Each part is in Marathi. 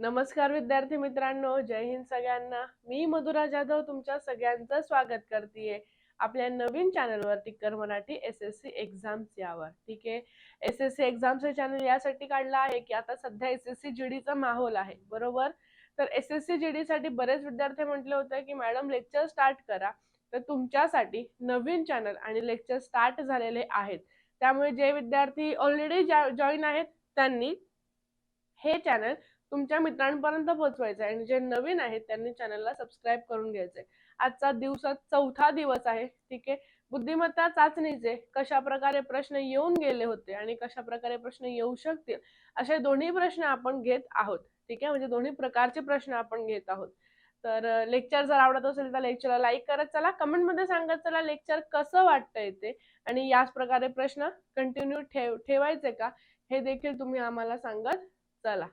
नमस्कार विद्यार्थी मित्रांनो जय हिंद सगळ्यांना. मी मधुरा जाधव तुमच्या सगळ्यांचं स्वागत करतेय आपल्या नवीन चॅनलवरती कर Marathi S S C exams यावर. ठीक? आहे एस एस सी एक्झामचं चॅनल यासाठी काढलं आहे की आता सध्या एस एस सी जी डीचा माहोल आहे. बरोबर? तर एस एस सी जी साठी बरेच विद्यार्थी म्हटले होते की मॅडम लेक्चर स्टार्ट करा. तर तुमच्यासाठी नवीन चॅनल आणि लेक्चर स्टार्ट झालेले आहेत. त्यामुळे जे विद्यार्थी ऑलरेडी जॉईन आहेत त्यांनी हे चॅनल तुमच्या मित्रांपर्यंत पोहोचवायचं आहे आणि जे नवीन आहेत त्यांनी चॅनलला सबस्क्राईब करून घ्यायचंय. आजचा दिवसात चौथा दिवस आहे. ठीक आहे? बुद्धिमत्ता चाचणीचे कशा प्रकारे प्रश्न येऊन गेले होते आणि कशा प्रकारे प्रश्न येऊ शकतील असे दोन्ही प्रश्न आपण घेत आहोत. ठीक आहे? म्हणजे दोन्ही प्रकारचे प्रश्न आपण घेत आहोत. तर लेक्चर जर आवडत असेल तर लेक्चरला लाईक करत चला. कमेंटमध्ये सांगत चला लेक्चर कसं वाटतंय ते. आणि याच प्रकारे प्रश्न कंटिन्यू ठेव ठेवायचे का? हे देखील तुम्ही आम्हाला सांगत चला.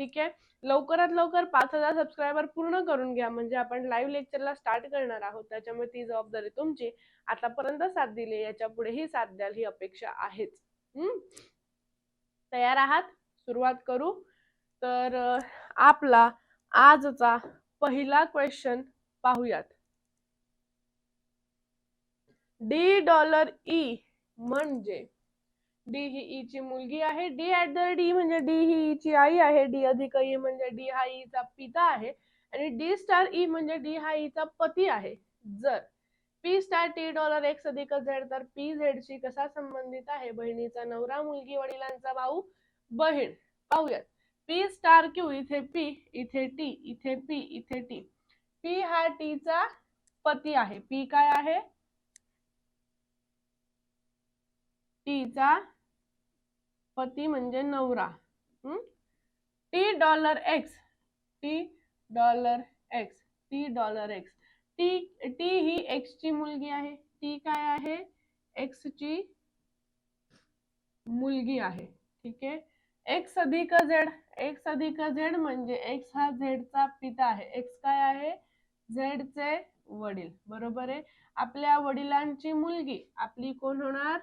ठीक आहे. लवकरात लवकर पाच हजार सबस्क्रायबर पूर्ण करून घ्या. म्हणजे आपण लाईव्ह लेक्चरला स्टार्ट करणार आहोत. त्याच्यामुळे ती जबाबदारी तुमची. आतापर्यंत साथ दिली. याच्या पुढेही साथ द्याल ही अपेक्षा आहेच. हम्म? तयार आहात? सुरुवात करू. तर आपला आजचा पहिला क्वेश्चन पाहूयात. डी डॉलर ई म्हणजे डी ही ई ची मुलगी आहे. डी ऍट द डी म्हणजे डी ही ई ची आई आहे. डी अधिक ई म्हणजे डी हा ईचा पिता आहे. आणि डी स्टार ई म्हणजे डी हा चा पती आहे. जर P star T dollar X अधिक झेड तर पी झेड शी कसा संबंधित आहे? बहिणीचा नवरा मुलगी वडिलांचा भाऊ बहीण. पाहूयात. पी स्टार क्यू इथे पी इथे टी इथे पी इथे टी. पी हा टीचा पती आहे. पी काय आहे? तिचा पती म्हणजे नवरा. T dollar X T dollar X T dollar X T T ही एक्स ची मुलगी आहे. टी काय आहे? एक्स ची मुलगी आहे. ठीक आहे? एक्स अधिक झेड एक्स अधिक झेड म्हणजे एक्स हा झेडचा पिता आहे. एक्स काय आहे? झेडचे वडील. बरोबर आहे? आपल्या वडिलांची मुलगी. आपली कोण होणार?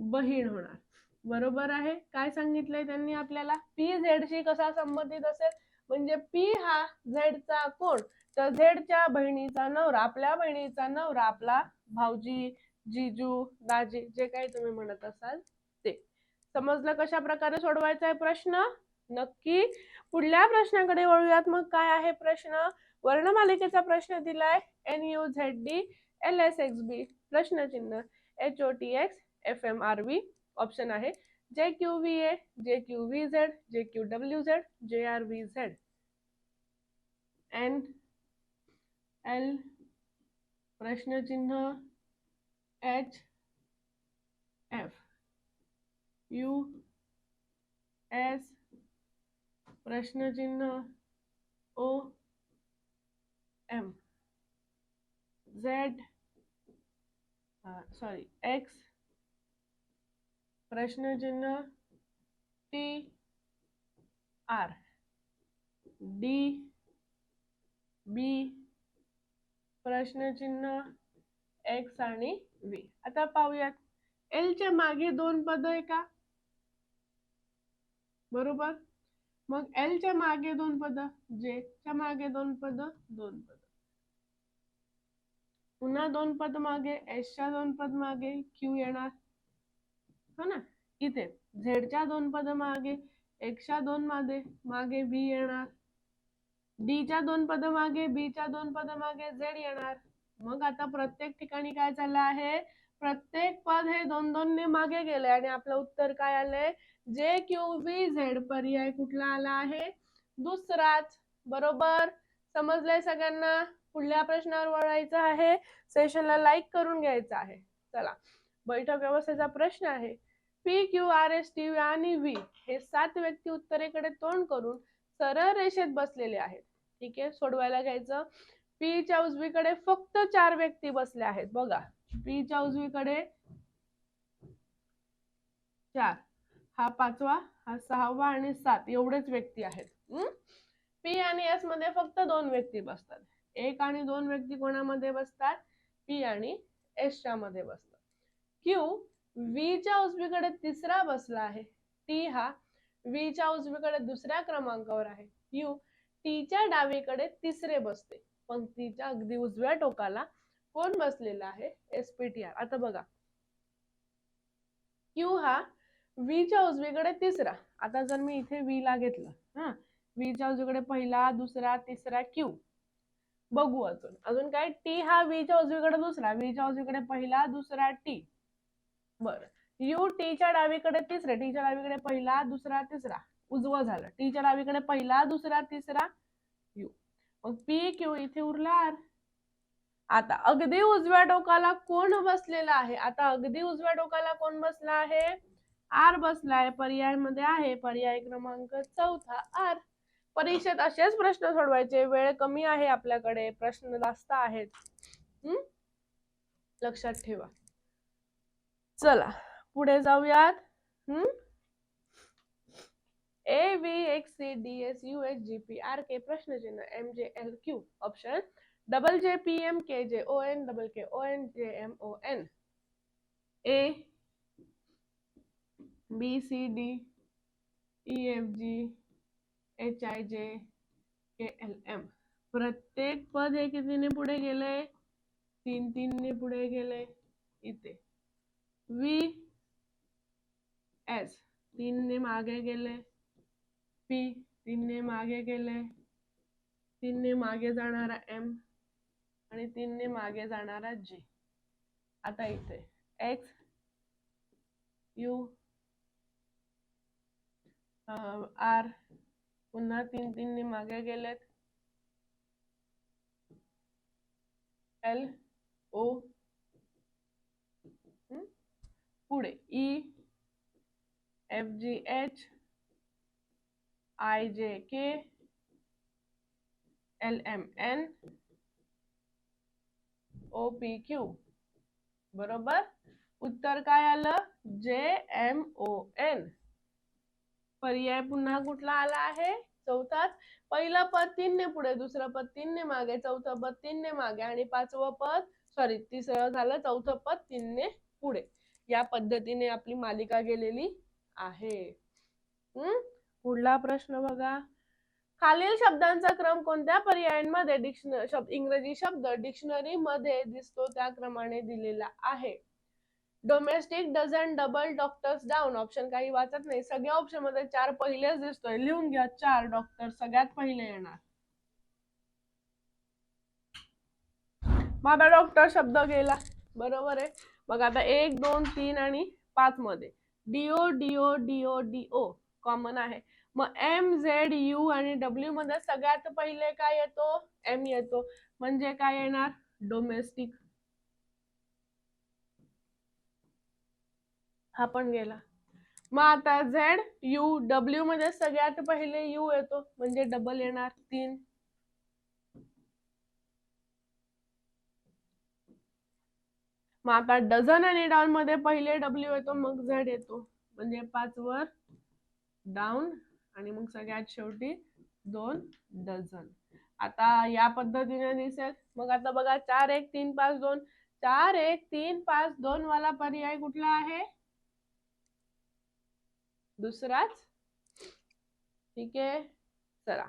बहीण होणार. बरोबर आहे? काय सांगितलंय त्यांनी आपल्याला? पी झेडशी कसा संबंधित असेल? म्हणजे पी हा झेडचा कोण? तर झेडच्या बहिणीचा नवरा आपल्या बहिणीचा नवरा आपला भाऊजी जिजू दाजी जे काही तुम्ही म्हणत असाल ते. समजलं कशा प्रकारे सोडवायचा आहे प्रश्न? नक्की. पुढल्या प्रश्नाकडे वळूयात. मग काय आहे प्रश्न? वर्णमालिकेचा प्रश्न दिलाय. N U Z D L S X B प्रश्नचिन्ह. H O T X F M R V option आहे. J Q V A J Q V Z J Q W Z J R V Z N L प्रश्नचिन्ह एच एफ़ यू एस प्रश्नचिन्ह O M Z sorry X प्रश्नचिन्ह टी आर डी बी प्रश्नचिन्ह एक्स आणि व्ही आता पाहूयात. एल च्या मागे दोन पद आहे का? बरोबर? मग एल च्या मागे दोन पद जे च्या मागे दोन पद दोन पद. पुन्हा दोन पद मागे एस च्या दोन पद मागे क्यू येणार. हो ना? इथे. झेडच्या दोन पद मागे एकच्या दोन मागे मागे बी येणार. डीच्या दोन पद मागे बी च्या दोन पद मागे झेड येणार. मग आता प्रत्येक ठिकाणी काय झालं आहे? प्रत्येक पद हे दोन दोन ने मागे गेले आणि आपलं उत्तर काय आलंय? जे क्यू व्ही झेड पर्याय कुठला आला आहे? दुसराच. बरोबर? समजलंय सगळ्यांना? पुढल्या प्रश्नावर वळायचं आहे. सेशनला लाईक करून घ्यायचं आहे. चला. बैठक व्यवस्थेचा प्रश्न आहे. P Q R S T आणि व्ही हे सात व्यक्ती उत्तरेकडे तोंड करून सरळ रेषेत बसलेले आहेत. ठीक आहे सोडवायला घ्यायचं. पी च्या उजवीकडे फक्त चार व्यक्ती बसल्या आहेत. बघा पी च्या उजवीकडे चार हा पाचवा हा सहावा आणि सात एवढेच व्यक्ती आहेत. पी आणि एसमध्ये फक्त दोन व्यक्ती बसतात. एक आणि दोन व्यक्ती कोणामध्ये बसतात? पी आणि एस च्या मध्ये बसतात. क्यू वीच्या उजवीकडे तिसरा बसला आहे. टी हा वीच्या उजवीकडे दुसऱ्या क्रमांकावर आहे. यू टीच्या च्या डावीकडे तिसरे बसते. पंक्तीच्या अगदी उजव्या टोकाला कोण बसलेला आहे? एसपीटीआर आता बघा. क्यू हा वीच्या उजवीकडे तिसरा. आता जर मी इथे V ला घेतलं हा वीच्या उजवीकडे पहिला दुसरा तिसरा क्यू बघू अजून. अजून काय? टी हा वीच्या उजवीकडे दुसरा वीच्या उजवीकडे पहिला दुसरा टी बर. यू टीच्या डावीकडे तिसरे टीच्या डावीकडे पहिला दुसरा तिसरा. उजवं झालं. टीच्या डावीकडे पहिला दुसरा तिसरा यू. मग पी क्यू इथे उरला आर आता अगदी उजव्या डोकाला कोण बसलेला आहे? आता अगदी उजव्या डोकाला कोण बसला आहे? आर बसला आहे पर्यायमध्ये आहे. पर्याय क्रमांक चौथा आर. परीक्षेत असेच प्रश्न सोडवायचे. वेळ कमी आहे आपल्याकडे. प्रश्न जास्त आहेत. हम्म लक्षात ठेवा. चला, पुढे जाऊयात. हम्म? A V X C D S U H G P R K प्रश्नचिन्ह M J L Q option double J P M K J O N double K O N J M O N A B C D E F G H I J K L M प्रत्येक पद हे कितीने पुढे गेले तीन तीनने पुढे गेले इथे. व्ही एस तीनने मागे गेले. पी तीनने मागे गेले. तीनने मागे जाणारा एम आणि तीनने मागे जाणारा जी आता इथे एक्स यू आर पुन्हा तीन तीनने मागे गेलेत. एल ओ पुढे. E F G H I J K L M N O P Q बरोबर? उत्तर काय आलं? जे एम ओ एन पर्याय पुन्हा कुठला आला आहे? चौथाच. पहिलं पद तीनने पुढे दुसरं पद तीनने मागे चौथं पद तीनने मागे आणि पाचवं पद सॉरी तिसरं झालं चौथं पद तीनने पुढे. या पद्धतीने आपली मालिका गेलेली आहे. हम्म पुढला प्रश्न बघा. खालील शब्दांचा क्रम कोणत्या पर्यायांमध्ये डिक्शनरी शब्द इंग्रजी शब्द डिक्शनरी मध्ये दिसतो त्या क्रमाने दिलेला आहे. Domestic dozen double doctors down option काही वाचत नाही. सगळ्या ऑप्शनमध्ये चार पहिलेच दिसतोय. लिहून घ्या. चार डॉक्टर सगळ्यात पहिले येणार. माझा डॉक्टर शब्द गेला. बरोबर आहे? बघा आता एक दोन तीन आणि पाच मध्ये. DO DO DO DO common आहे. मग एम झेड यू आणि डब्ल्यू मध्ये सगळ्यात पहिले काय येतो? एम येतो. म्हणजे काय येणार? डोमेस्टिक हा पण गेला. मग आता झेड यू डब्ल्यू मध्ये सगळ्यात पहिले यू येतो. म्हणजे डबल येणार तीन. मग आता डझन आणि डाऊन मध्ये पहिले डब्ल्यू येतो मग झेड येतो. म्हणजे पाच वर डाऊन आणि मग सगळ्यात शेवटी दोन डझन. आता या पद्धतीने दिसेल. मग आता बघा चार एक तीन पाच दोन. चार एक तीन पाच दोन वाला पर्याय कुठला आहे? दुसराच? ठीक आहे. चला.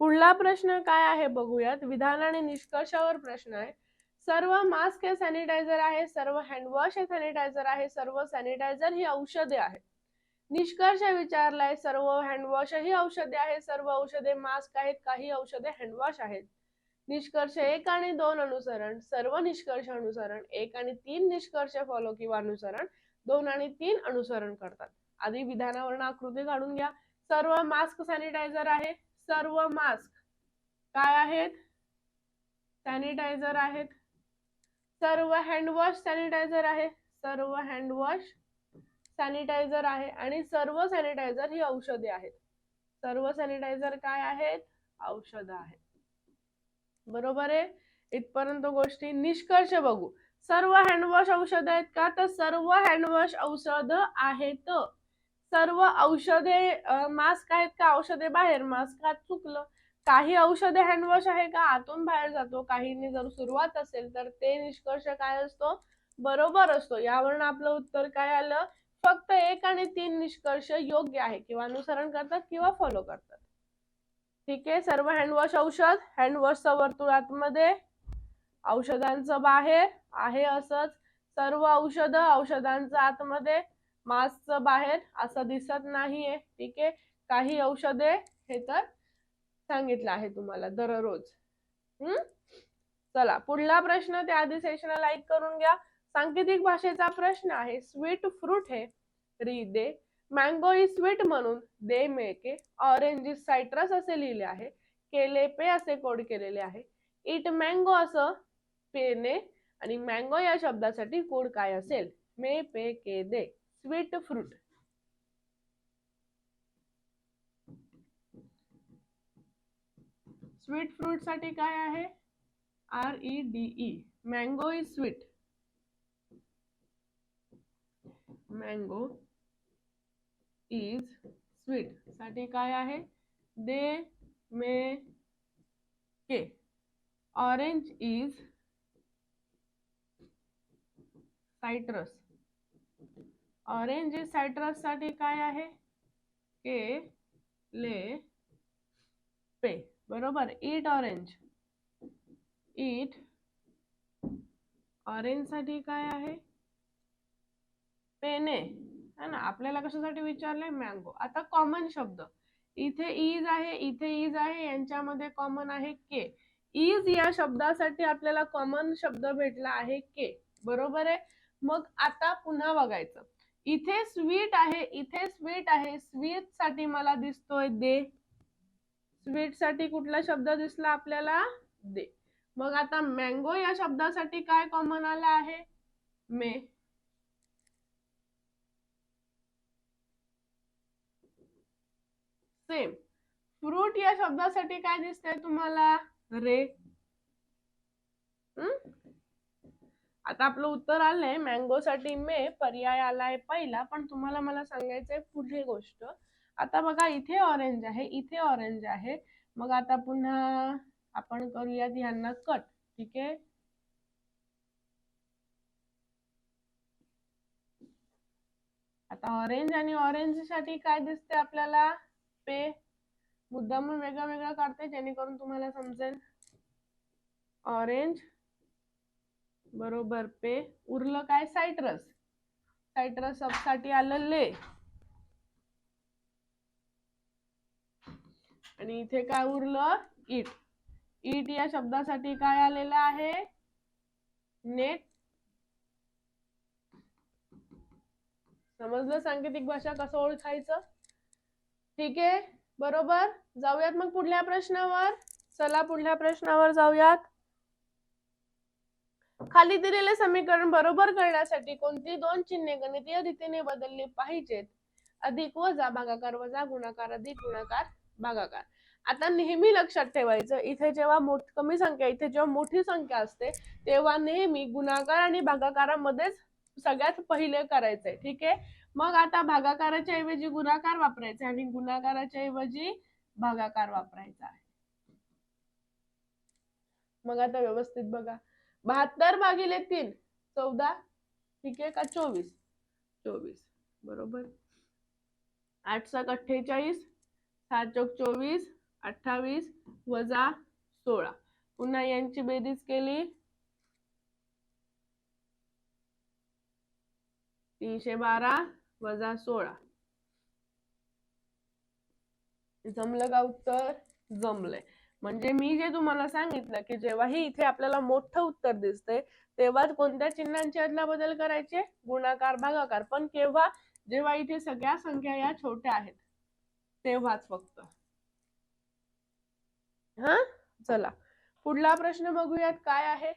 पुढला प्रश्न काय आहे बघूयात. विधान आणि निष्कर्षावर प्रश्न आहे. सर्व मास्क हे सॅनिटायझर आहे सर्व हँडवॉश हे सॅनिटायझर आहे सर्व सॅनिटायझर ही औषधे आहेत. निष्कर्ष विचारलाय सर्व हँडवॉश ही औषधे आहे सर्व औषधे मास्क आहेत काही औषधे हँडवॉश आहेत. निष्कर्ष एक आणि दोन अनुसरण सर्व निष्कर्ष अनुसरण एक आणि तीन निष्कर्ष फॉलो किंवा अनुसरण दोन आणि तीन अनुसरण करतात. आधी विधानावरून आकृती काढून घ्या. सर्व मास्क सॅनिटायझर आहे सर्व मास्क काय आहेत? सॅनिटायझर आहेत सर्व हँडवॉश सॅनिटायझर आहे. सर्व हँडवॉश सॅनिटायझर आहे आणि सर्व सॅनिटायझर ही औषधे आहेत. सर्व सॅनिटायझर काय आहेत? औषध आहेत. बरोबर आहे? इथपर्यंत गोष्टी निष्कर्ष बघू. सर्व हँडवॉश औषध आहेत का? तर सर्व हँडवॉश औषध आहेत. सर्व औषधे मास्क आहेत का? औषधे बाहेर मास्कात चुकलं. काही औषधे हँडवॉश आहे का? आतून बाहेर जातो. काहींनी जर सुरुवात असेल तर ते निष्कर्ष काय असतो? बरोबर असतो. यावरून आपलं उत्तर काय आलं? फक्त एक आणि तीन निष्कर्ष योग्य आहे किंवा अनुसरण करतात किंवा फॉलो करतात. ठीक आहे? सर्व हँडवॉश औषध हँडवॉशचं वर्तुळ आतमध्ये. औषधांचं बाहेर आहे असंच. सर्व औषध औषधांचं आतमध्ये. मास्कचं बाहेर असं दिसत नाहीये. ठीक आहे? काही औषधे हे तर सांगितलं आहे तुम्हाला दररोज. हम्म चला पुढला प्रश्न त्याआधी सेशनला लाईक करून घ्या. सांकेतिक भाषेचा प्रश्न आहे स्वीट फ्रूट हे री दे. मँगो इज स्वीट म्हणून दे मेके ऑरेंज इज सायट्रस असे लिहिले आहे. केले पे असे कोड केलेले आहे. इट मँगो असं पेने आणि मँगो या शब्दासाठी कोड काय असेल? मे पे के दे. स्वीट फ्रूट स्वीट फ्रूट काय आहे? R E D E mango is sweet mango is sweet साठी काय आहे? दे, मे, के. Orange is citrus orange is citrus साठी काय आहे? के, ले, पे. बरोबर? इट ऑरेंज इट ऑरेंजसाठी काय आहे? पेने है ना? आपल्याला कशासाठी विचारलंय? मँगो आता कॉमन शब्द. इथे इज आहे इथे इज आहे यांच्यामध्ये कॉमन आहे के इज या शब्दासाठी आपल्याला कॉमन शब्द भेटला आहे के बरोबर आहे? मग आता पुन्हा बघायचं. इथे स्वीट आहे इथे स्वीट आहे स्वीटसाठी मला दिसतोय दे. स्वीटसाठी कुठला शब्द दिसला आपल्याला? दे. मग आता मँगो या शब्दासाठी काय कॉमन आला आहे? मे. सेम फ्रूट या शब्दासाठी काय दिसतंय तुम्हाला? रे. हम्म? आता आपलं उत्तर आलंय मँगो साठी मे पर्याय आलाय पहिला पण तुम्हाला मला सांगायचंय पुढे गोष्ट. आता बघा इथे ऑरेंज आहे इथे ऑरेंज आहे. मग आता पुन्हा आपण करूयात यांना कट ठीक आहे? आता ऑरेंज आणि ऑरेंजसाठी काय दिसते आपल्याला? पे. मुद्दाम वेगळं वेगळं काढते जेणेकरून तुम्हाला समजेल. ऑरेंज बरोबर पे. उरलं काय? सायट्रस सायट्रससाठी आलं ले. आणि इथे काय उरलं? इट इट या शब्दासाठी काय आलेलं आहे? नेट. समजलं सांकेतिक भाषा कसं ओळखायचं? ठीक आहे? बरोबर? जाऊयात मग पुढल्या प्रश्नावर. चला पुढल्या प्रश्नावर जाऊयात. खाली दिलेले समीकरण बरोबर करण्यासाठी कोणती दोन चिन्हे गणितीय रीतीने बदलली पाहिजेत? अधिक वजा भागाकार वजा गुणाकार अधिक गुणाकार भागाकार आता नेहमी लक्षात ठेवायचं इथे जेव्हा मोठ कमी संख्या इथे जेव्हा मोठी संख्या असते तेव्हा नेहमी गुणाकार आणि भागाकारामध्येच सगळ्यात पहिले करायचंय ठीक आहे? मग आता भागाकाराच्या ऐवजी गुणाकार वापरायचा आणि गुणाकाराच्या ऐवजी भागाकार वापरायचा आहे. मग आता व्यवस्थित बघा. बहात्तर भागिले तीन चौदा ठीक आहे का? चोवीस. चोवीस बरोबर. आठ सक अठ्ठेचाळीस सात चौक चोवीस अठ्ठावीस वजा सोळा. पुन्हा यांची बेरीज केली. तीनशे बारा वजा सोळा. जमलं का उत्तर? जमलंय. म्हणजे मी जे तुम्हाला सांगितलं की जेव्हाही इथे आपल्याला मोठं उत्तर दिसतंय तेव्हा कोणत्या चिन्हांची अदला बदल करायचे? गुणाकार भागाकार. पण केव्हा? जेव्हा इथे सगळ्या संख्या या छोट्या आहेत. तेव्हाच फक्त. हा? चला. पुढला प्रश्न बघूयात काय आहे?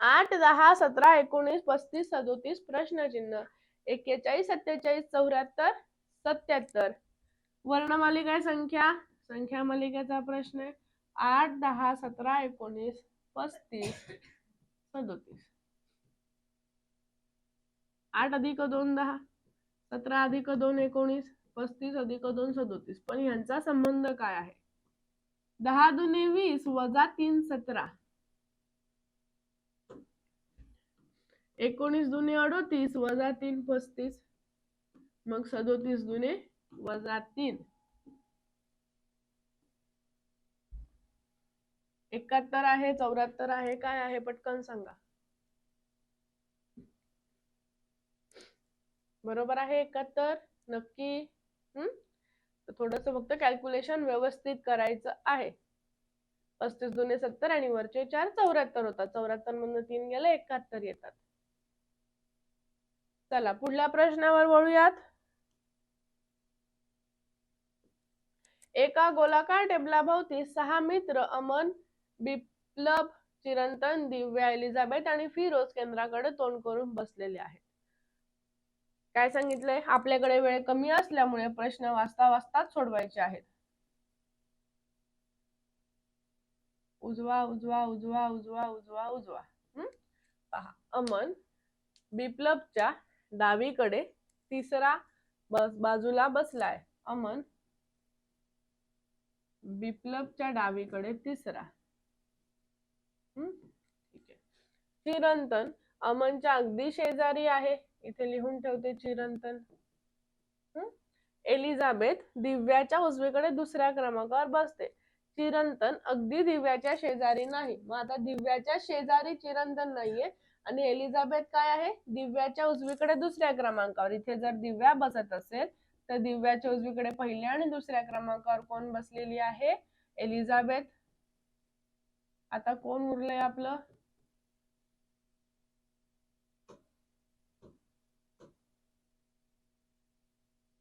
आठ दहा सतरा एकोणीस पस्तीस सदोतीस प्रश्नचिन्ह. एक्केचाळीस सत्तेचाळीस चौऱ्याहत्तर सत्याहत्तर. वर्णमालिका संख्या संख्या मालिकेचा प्रश्न आहे. आठ दहा सतरा एकोणीस पस्तीस सदोतीस. आठ अधिक दोन दहा. सतरा अधिक दोन एकोणीस पस्तीस अधिक दोन सदोतीस. पण यांचा संबंध काय आहे? दहा दुने वीस वजा तीन सतरा. एकोणीस दुने अडोतीस वजा तीन पस्तीस. मग सदोतीस दुने वजा तीन. एकाहत्तर आहे चौऱ्याहत्तर आहे काय आहे? पटकन सांगा. बरोबर आहे एकाहत्तर नक्की हम्म थोडस फक्त कॅल्क्युलेशन व्यवस्थित करायचं आहे. पस्तीस जुने सत्तर आणि वरचे चार चौऱ्याहत्तर होतात. चौऱ्याहत्तर मधून तीन गेले एकाहत्तर येतात. चला पुढल्या प्रश्नावर वळूयात. एका गोलाकार टेबलाभोवती सहा मित्र अमन बिप्लब चिरंतन दिव्या एलिझाबेथ आणि फिरोज केंद्राकडे तोंड करून बसलेले आहेत. काय सांगितलंय? आपल्याकडे वेळ कमी असल्यामुळे प्रश्न वाचता वाचताच सोडवायचे आहेत. उजवा उजवा उजवा उजवा उजवा उजवा. हम्म पहा अमन बिप्लबच्या डावीकडे तिसरा बस बाजूला बसलाय. अमन बिप्लबच्या डावीकडे तिसरा. हम्म ठीक आहे. चिरंतन अमनच्या अगदी शेजारी आहे. इथे लिहून ठेवते चिरंतन. एलिझाबेथ दिव्याच्या उजवीकडे दुसऱ्या क्रमांकावर बसते. चिरंतन अगदी दिव्याच्या शेजारी नाही. मग आता दिव्याच्या शेजारी चिरंतन नाहीये. आणि एलिझाबेथ काय आहे? दिव्याच्या उजवीकडे दुसऱ्या क्रमांकावर. इथे जर दिव्या बसत असेल तर दिव्याच्या उजवीकडे पहिल्या आणि दुसऱ्या क्रमांकावर कोण बसलेली आहे? एलिझाबेथ. आता कोण उरलंय आपलं?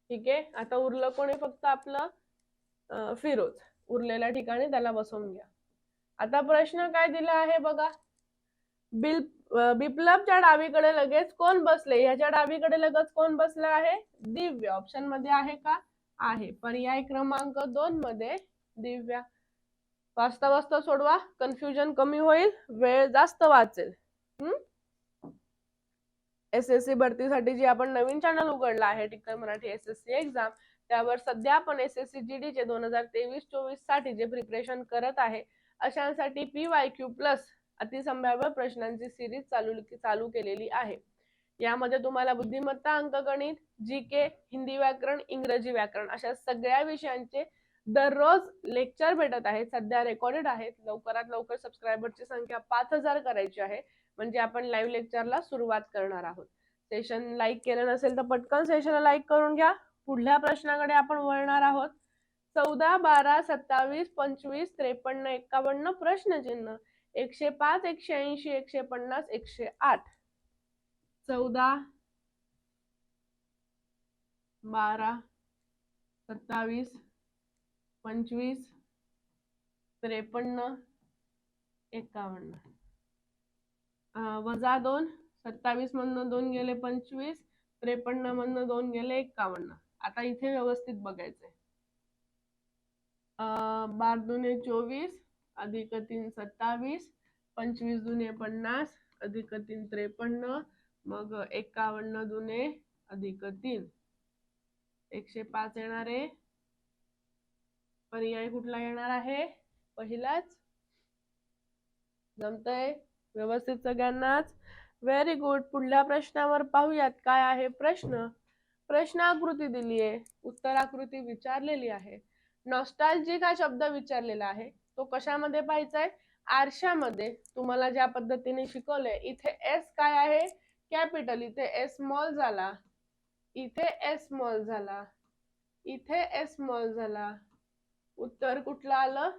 ठीक आहे? आता उरलं कोणी फक्त आपलं फिरोज. उरलेल्या ठिकाणी त्याला बसवून घ्या. आता प्रश्न काय दिला आहे बघा? बिल बिप्लबच्या डावीकडे लगेच कोण बसले? ह्याच्या डावीकडे लगेच कोण बसलं आहे? दिव्य. ऑप्शनमध्ये आहे का? आहे. पर्याय क्रमांक दोन मध्ये दिव्या. वाचता वाचता सोडवा. कन्फ्युजन कमी होईल. वेळ जास्त वाचेल. हम्म एस एस सी भरतीसाठी जे आपण नवीन चॅनल उघडला आहे टिक्कर Marathi S S C exam त्यावर सध्या आपण S S C G D चे दोन हजार तेवीस चोवीससाठी जे प्रिपरेशन करत आहे अशांसाठी पी वाय क्यू प्लस अतिसंभाव्य प्रश्नांची सिरीज चालू चालू केलेली आहे. यामध्ये तुम्हाला बुद्धिमत्ता अंकगणित जी के हिंदी व्याकरण इंग्रजी व्याकरण अशा सगळ्या विषयांचे दररोज लेक्चर भेटत आहेत. सध्या रेकॉर्डेड आहेत. लवकरात लवकर सबस्क्रायबरची संख्या पाच हजार करायची आहे. म्हणजे आपण लाईव्ह लेक्चरला सुरुवात करणार आहोत. सेशन लाईक केलं नसेल तर पटकन सेशनला लाईक करून घ्या. पुढल्या प्रश्नाकडे आपण वळणार आहोत. चौदा बारा सत्तावीस पंचवीस त्रेपन्न एक्कावन्न प्रश्नचिन्ह. एकशे पाच एकशे ऐंशी एकशे पन्नास एकशे आठ. चौदा बारा सत्तावीस पंचवीस त्रेपन्न एकावन्न वजा दोन सत्तावीस मधनं दोन गेले पंचवीस त्रेपन्न मधनं दोन गेले एक्कावन्न. आता इथे व्यवस्थित बघायचंय. अं, बार दुने चोवीस अधिक तीन सत्तावीस पंचवीस दुने पन्नास अधिक तीन त्रेपन्न मग एकावन्न दुने अधिक तीन. एकशे पाच येणार आहे. पर्याय कुठला येणार आहे? पहिलाच. जमतंय? व्यवस्थित सगळ्यांनाच. व्हेरी गुड पुढल्या प्रश्नावर पाहूयात. काय आहे प्रश्न? प्रश्न आकृती दिली आहे. उत्तर आकृती विचारलेली आहे. नॉस्टॅल्जिक हा शब्द विचारलेला आहे. तो कशामध्ये पाहायचा आहे? आरशामध्ये. तुम्हाला ज्या पद्धतीने शिकवलंय इथे एस काय आहे? कॅपिटल इथे एस मॉल झाला. इथे एस मॉल झाला. इथे एस मॉल झाला. उत्तर कुठलं आलं?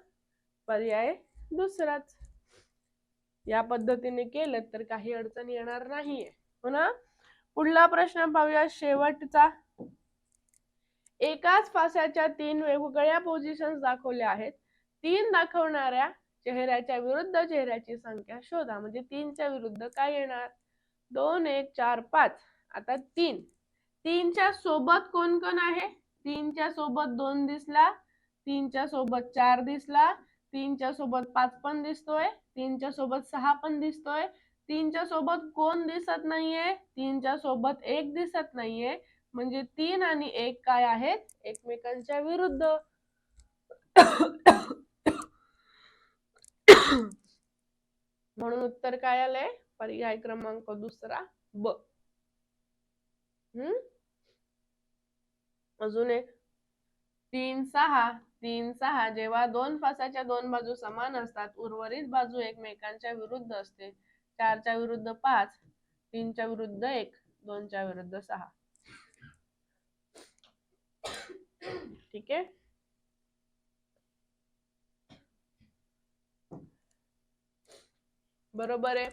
पर्याय दुसराच. या पद्धतीने केलं तर काही अडचण येणार नाहीये. हो ना? पुढला प्रश्न पाहूया शेवटचा. एकाच फासाच्या तीन वेगवेगळ्या पोझिशन दाखवल्या आहेत. तीन दाखवणाऱ्या चेहऱ्याच्या विरुद्ध चेहऱ्याची संख्या शोधा. म्हणजे तीनच्या विरुद्ध काय येणार? दोन एक चार पाच. आता तीन. तीनच्या सोबत कोण कोण आहे? तीनच्या सोबत दोन दिसला. तीनच्या सोबत चार दिसला. तीनच्या सोबत पाच पण दिसतोय. तीनच्या सोबत सहा पण दिसतोय. तीनच्या सोबत कोण दिसत नाहीये? तीनच्या सोबत एक दिसत नाहीये. म्हणजे तीन आणि एक काय आहेत? एकमेकांच्या विरुद्ध. म्हणून उत्तर काय आलंय? पर्याय क्रमांक दुसरा ब. हम्म? अजून एक. तीन सहा. तीन सहा जेव्हा दोन फासाच्या दोन बाजू समान असतात उर्वरित बाजू एकमेकांच्या विरुद्ध असते. चारच्या विरुद्ध पाच तीनच्या विरुद्ध एक दोनच्या विरुद्ध सहा. ठीक आहे? बरोबर आहे.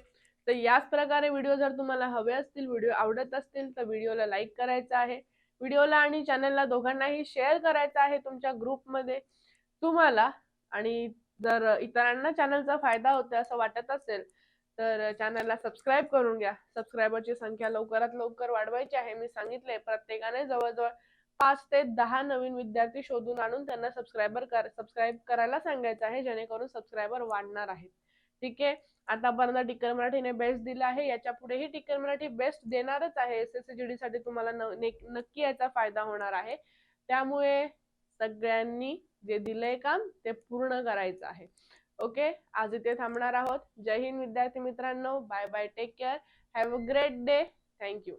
तर याच प्रकारे व्हिडिओ जर तुम्हाला हवे असतील व्हिडिओ आवडत असतील तर व्हिडिओला लाईक करायचा आहे. व्हिडिओला आणि चॅनलला दोघांनाही शेअर करायचा आहे तुमच्या ग्रुपमध्ये तुम्हाला आणि जर इतरांना चॅनलचा फायदा होतो असं वाटत असेल तर चॅनलला सबस्क्राईब करून घ्या. सबस्क्रायबरची संख्या लवकरात लवकर वाढवायची आहे. मी सांगितले प्रत्येकाने जवळजवळ पाच ते दहा नवीन विद्यार्थी शोधून आणून त्यांना सबस्क्रायबर कर सबस्क्राईब करायला सांगायचं आहे जेणेकरून सबस्क्रायबर वाढणार आहेत. ठीक आहे? आतापर्यंत टिकर मराठीने बेस्ट दिला आहे. याच्या पुढेही टिकर मराठी बेस्ट देणारच आहे. एस एस सी साठी तुम्हाला न- नक्की याचा फायदा होणार आहे. त्यामुळे सगळ्यांनी जे दिलंय काम ते पूर्ण करायचं आहे. ओके आज इथे थांबणार आहोत. जय हिंद विद्यार्थी मित्रांनो. Bye bye take care have a great day thank you